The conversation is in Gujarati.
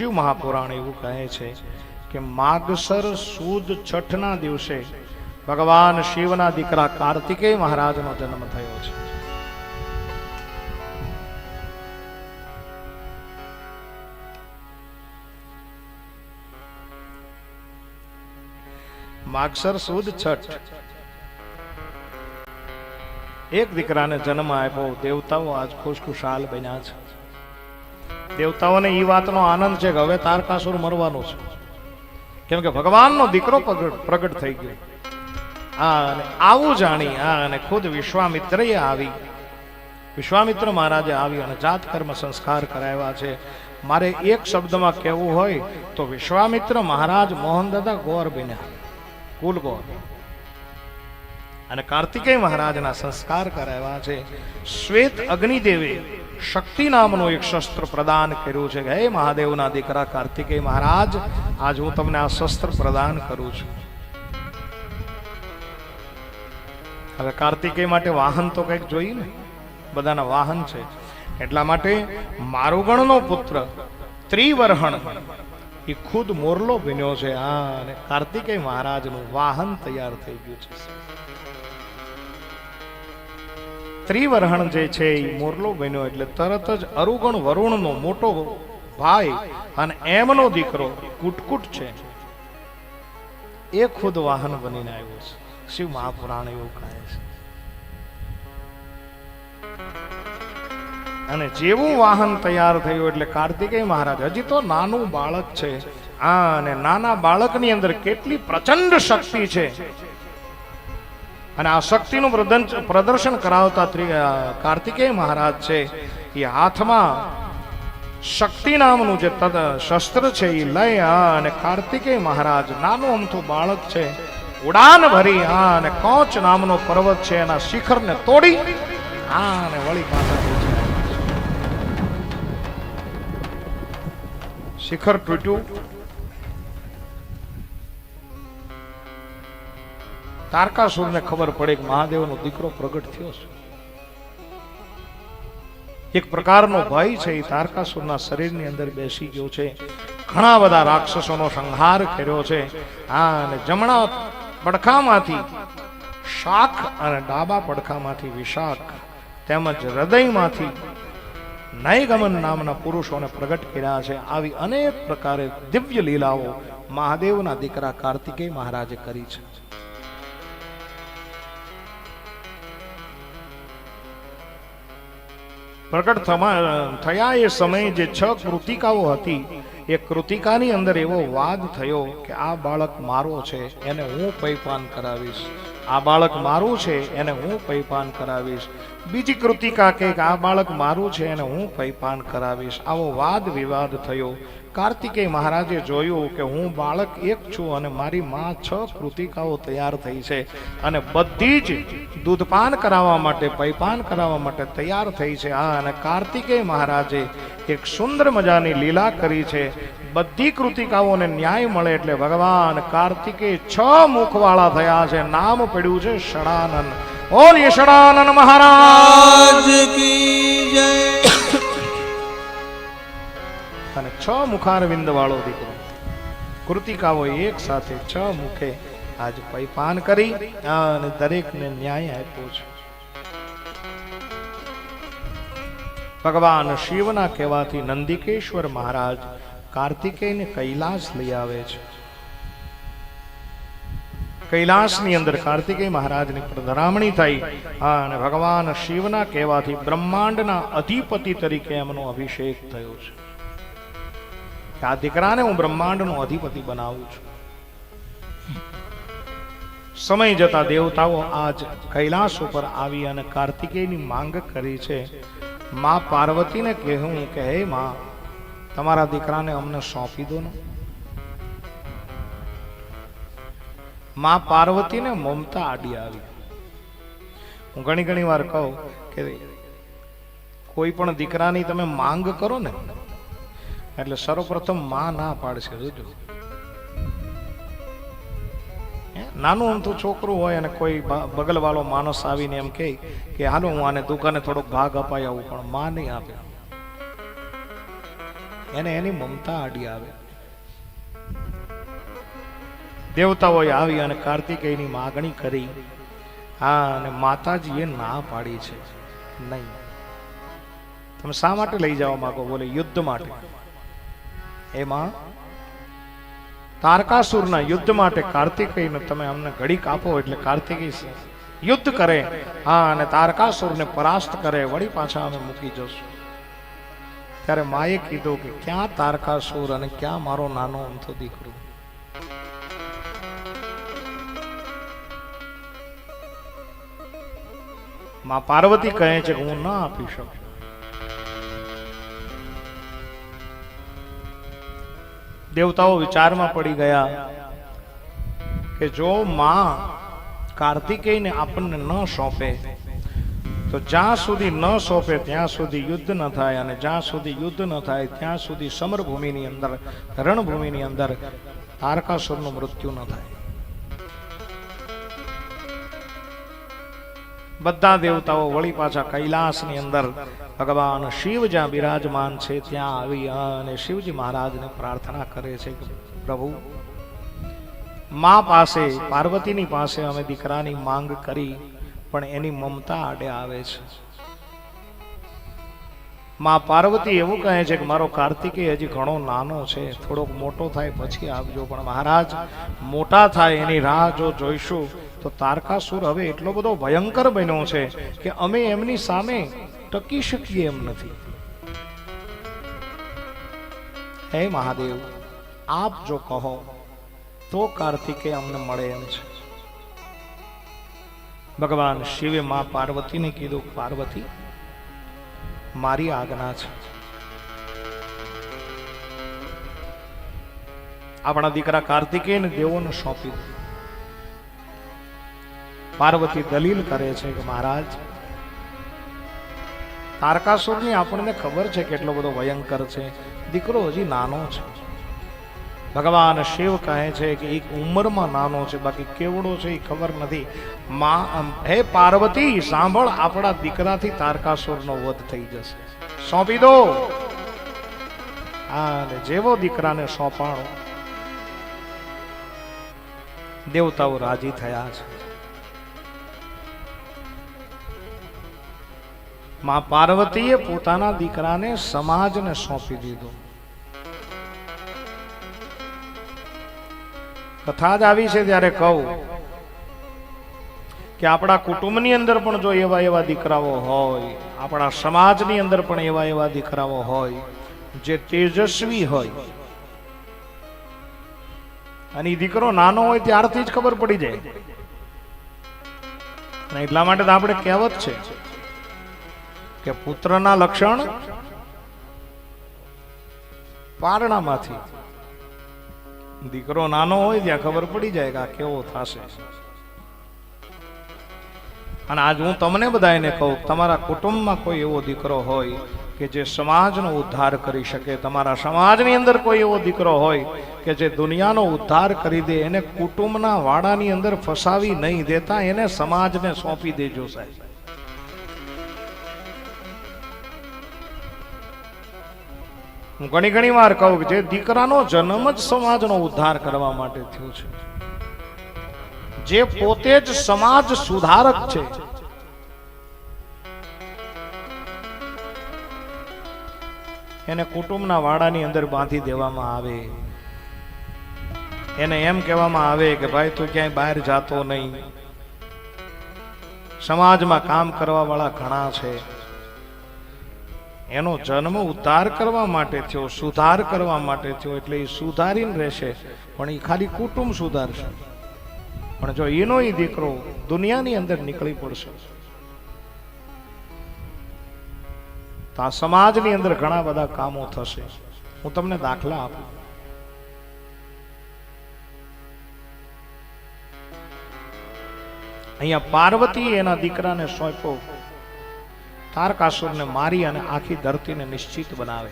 શિવ મહાપુરાણ એવું કહે છે કે માગસર સુદ છઠના દિવસે ભગવાન શિવના દીકરા કાર્તિકેય મહારાજનો જન્મ થયો છે. માગસર સુદ છઠ. એક દીકરાને જન્મ આપ્યો, દેવતાઓ આજ ખુશખુશાલ બન્યા છે. દેવતાઓને એ વાતનો આનંદ છે કે હવે તારકાસુર મરવાનો છે. કેમ કે ભગવાનનો દીકરો પ્રગટ થઈ ગયો. આ અને આવું જાણી, આ અને ખુદ વિશ્વામિત્રએ આવી. વિશ્વામિત્ર મહારાજે આવી અને જાત કર્મ સંસ્કાર કરાવ્યા છે. મારે એક શબ્દમાં કહેવું હોય તો વિશ્વામિત્ર મહારાજ મોહનદાદા ગોર બન્યા. કુલ ગોર. અને કાર્તિકેય મહારાજના સંસ્કાર કરાવ્યા છે. શ્વેત અગ્નિદેવે શક્તિ નામનું એક શસ્ત્ર પ્રદાન કર્યું છે કે હે મહાદેવના દીકરા કાર્તિકેય મહારાજ, આજ હું તમને આ શસ્ત્ર પ્રદાન કરું છું. હવે કાર્તિકેય માટે વાહન તો કંઈક જોઈએ ને? બધાના વાહન છે. એટલા માટે મારુગણનો પુત્ર ત્રિવર્હણ, એ ખુદ મોરલો બન્યો છે. આ અને કાર્તિકેય મહારાજનું વાહન તૈયાર થઈ ગયું છે. ત્રિવર્હણ જે છે એ મોરલો બન્યો એટલે તરત જ અરુગણ વરુણનો મોટો ભાઈ અને એમનો દીકરો કુટકુટ છે. એ ખુદ વાહન બનીને આવ્યો છે. શિવ મહાપુરાણ એવું કહે છે. અને જેવું વાહન તૈયાર થયું એટલે કાર્તિકેય મહારાજ, હજી તો નાનું બાળક છે. આ અને નાના બાળકની અંદર કેટલી પ્રચંડ શક્તિ છે. અને આ શક્તિનું પ્રદર્શન કરાવતા કાર્તિકેય મહારાજ છે, એ હાથમાં શક્તિ નામનું જે તદ શસ્ત્ર છે, એ લઈ અને કાર્તિકેય મહારાજ નાનું અમથું બાળક છે, ઉડાન ભરી આ અને કોચ નામનો પર્વત છે, એના શિખરને તોડી આ અને વળી પાછા. શિખર તૂટ્યું તારકાસુરને ખબર પડે કે મહાદેવનો દીકરો પ્રગટ થયો છે. એક પ્રકારનો ભય છે એ તારકાસુરના શરીરની અંદર બેસી ગયો છે. ઘણા બધા રાક્ષસોનો સંહાર કર્યો છે. આ અને જમણા પડખામાંથી શાખ અને ડાબા પડખામાંથી વિશાખ તેમજ હૃદયમાંથી નયગમન નામના પુરુષોને પ્રગટ કર્યા છે. આવી અનેક પ્રકારે દિવ્ય લીલાઓ મહાદેવના દીકરા કાર્તિકેય મહારાજે કરી છે. પ્રગટ થયા એ સમયે જે છ કૃતિકાઓ હતી, એ કૃતિકાની અંદર એવો વાદ થયો કે આ બાળક મારો છે, એને હું પૈપાન કરાવીશ. આ બાળક મારું છે, એને હું પૈપાન કરાવીશ. બીજી કૃતિકા કે આ બાળક મારું છે, એને હું પૈપાન કરાવીશ. આવો વાદ વિવાદ થયો. કાર્તિકેય મહારાજે જોયું કે હું બાળક એક છું અને મારી માં છ કૃતિકાઓ તૈયાર થઈ છે અને બધી જ દૂધપાન કરાવવા માટે, પૈપાન કરાવવા માટે તૈયાર થઈ છે. આ અને કાર્તિકેય મહારાજે એક સુંદર મજાની લીલા કરી છે. બધી કૃતિકાઓને ન્યાય મળે એટલે ભગવાન કાર્તિકે છ મુખવાળા થયા છે. નામ પડ્યું છે ષડાનંદ. ઓલી ષડાનંદ મહારાજ. અને છ મુખારવિંદ વાળો દીકરો. કૃતિકાઓ એક સાથે છ મુખે આજ પૈપાન કરી અને દરેકને ન્યાય આપ્યો છે. ભગવાન શિવના કહેવાથી નંદિકેશ્વર મહારાજ કાર્તિકેયને કૈલાસ લઈ આવે છે. કૈલાસની અંદર કાર્તિકેય મહારાજની પ્રધરામણી થઈ. અને ભગવાન શિવના કહેવાથી બ્રહ્માંડના અધિપતિ તરીકે એમનો અભિષેક થયો છે. આ દીકરાને હું બ્રહ્માંડનો અધિપતિ બનાવું છું. સમય જતા દેવતાઓ આજ કૈલાસ ઉપર આવી અને કાર્તિકેયની માંગ કરી છે. મા પાર્વતીને કહેવું કે, હે માં તમારા દીકરાને અમને સોંપી દો ને. માં પાર્વતીને મમતા આડી આવી. હું ઘણી ઘણી વાર કહું કે કોઈ પણ દીકરાની તમે માંગ કરો ને, એટલે સર્વપ્રથમમાં ના પાડશે, જોજો? નાનું અમથું છોકરું હોય અને કોઈ બગલવાળો માણસ આવીને એમ કહે કે, હાલો, હું આને દુકાને થોડોક ભાગ અપાઈ આવું, પણ માં નહીં આપે. એને એની મમતા આડી આવે. દેવતાઓએ આવી અને કાર્તિકેયની માગણી કરી. હા, અને માતાજીએ ના પાડી છે. નહીં. તમે શા માટે લઈ જવા માંગો? બોલે, યુદ્ધ માટે. એમાં તારકાસુરના યુદ્ધ માટે કાર્તિકેયને તમે અમને ઘડીક આપો એટલે કાર્તિકેય યુદ્ધ કરે. હા, અને તારકાસુરને પરાસ્ત કરે. વળી પાછા અમે મૂકી જશું. ત્યારે માએ કીધું કે ક્યાં તારકાસુર અને ક્યાં મારો નાનો અમથો દીકરો? માં પાર્વતી કહે છે કે હું ના આપી શકું. દેવતાઓ વિચારમાં પડી ગયા કે જો માં કાર્તિકેયને આપણને ન સોંપે તો જ્યાં સુધી ન સોંપે, ત્યાં સુધી યુદ્ધ ન થાય અને જ્યાં સુધી યુદ્ધ ન થાય, ત્યાં સુધી સમરભૂમિની અંદર, રણભૂમિની અંદર તારકાસુરનું મૃત્યુ ન થાય. બધા દેવતાઓ વળી પાછા કૈલાસની અંદર ભગવાન શિવ જ્યાં બિરાજમાન છે, ત્યાં આવી અને શિવજી મહારાજને પ્રાર્થના કરે છે પ્રભુ, મા પાસે, પાર્વતીની પાસે અમે દીકરાની માંગ કરી પણ એની મમતા આડે આવે છે. માં પાર્વતી એવું કહે છે કે મારો કાર્તિકેય હજી ઘણો નાનો છે, થોડોક મોટો થાય પછી આવજો, પણ મહારાજ, મોટા થાય એની રાહ જો જોઈશું, તો તારકાસુર હવે એટલો બધો ભયંકર બન્યો છે કે અમે એમની સામે ટકી શકીએ એમ નથી. હે મહાદેવ, આપ જો કહો, તો કાર્તિકે અમને મળે એમ છે. ભગવાન શિવે મા પાર્વતીને કીધું, પાર્વતી, મારી આજ્ઞા છે. આપણા દીકરા કાર્તિકેયને દેવોને સોંપી પાર્વતી દલીલ કરે છે કે, મહારાજ, તારકાસુરની આપણને ખબર છે કેટલો બધો ભયંકર છે. દીકરો હજી નાનો છે. ભગવાન શિવ કહે છે કે એક ઉંમરમાં નાનો છે, બાકી કેવડો છે એ ખબર નથી. માં હે પાર્વતી, સાંભળ, આપણા દીકરાથી તારકાસુરનો વધ થઈ જશે. સોંપી દો. હા જેવો દીકરાને સોંપાણો. દેવતાઓ રાજી થયા છે. મા પાર્વતીએ પોતાના દીકરાને સમાજને સોંપી દીધો. કથા જ આવી છે ત્યારે કહું કે આપણા કુટુંબની અંદર પણ જો એવા એવા દીકરાઓ હોય, આપણા સમાજની અંદર પણ એવા એવા દીકરાઓ હોય, જે તેજસ્વી હોય, અને દીકરો નાનો હોય ત્યારથી જ ખબર પડી જાય. એટલા માટે તો આપણે કહેવત છે કે પુત્રના લક્ષણ પારણામાંથી દીકરો નાનો હોય ત્યાં ખબર પડી જાય કે આ કેવો થશે. અને આજ હું તમને બધાને કહું, તમારા કુટુંબમાં કોઈ એવો દીકરો હોય કે જે સમાજનો ઉદ્ધાર કરી શકે, તમારા સમાજની અંદર કોઈ એવો દીકરો હોય કે જે દુનિયાનો ઉદ્ધાર કરી દે, એને કુટુંબના વાડાની અંદર ફસાવી નહીં દેતા, એને સમાજને સોંપી દેજો સાહેબ. હું ઘણી ઘણી વાર કહું કે જે દીકરાનો જન્મ જ સમાજનો ઉદ્ધાર કરવા માટે થયો છે. જે પોતે જ સમાજ સુધારક છે. એને કુટુંબના વાડાની અંદર બાંધી દેવામાં આવે. એને એમ કહેવામાં આવે કે ભાઈ તું ક્યાંય બહાર જાતો નહીં. સમાજમાં કામ કરવા વાળા ઘણા છે. એનો જન્મ ઉદ્ધાર કરવા માટે થયો, સુધાર કરવા માટે થયો, એટલે એ સુધારીને રહેશે. પણ એ ખાલી કુટુંબ સુધારશે. પણ જો એનો એ દીકરો દુનિયાની અંદર નીકળી પડશે. તો આ સમાજની અંદર ઘણા બધા કામો થશે. હું તમને દાખલા આપું. અહીંયા પાર્વતી એના દીકરાને સોંપ્યો. તારકાસુરને મારી અને આખી ધરતીને નિશ્ચિત બનાવે.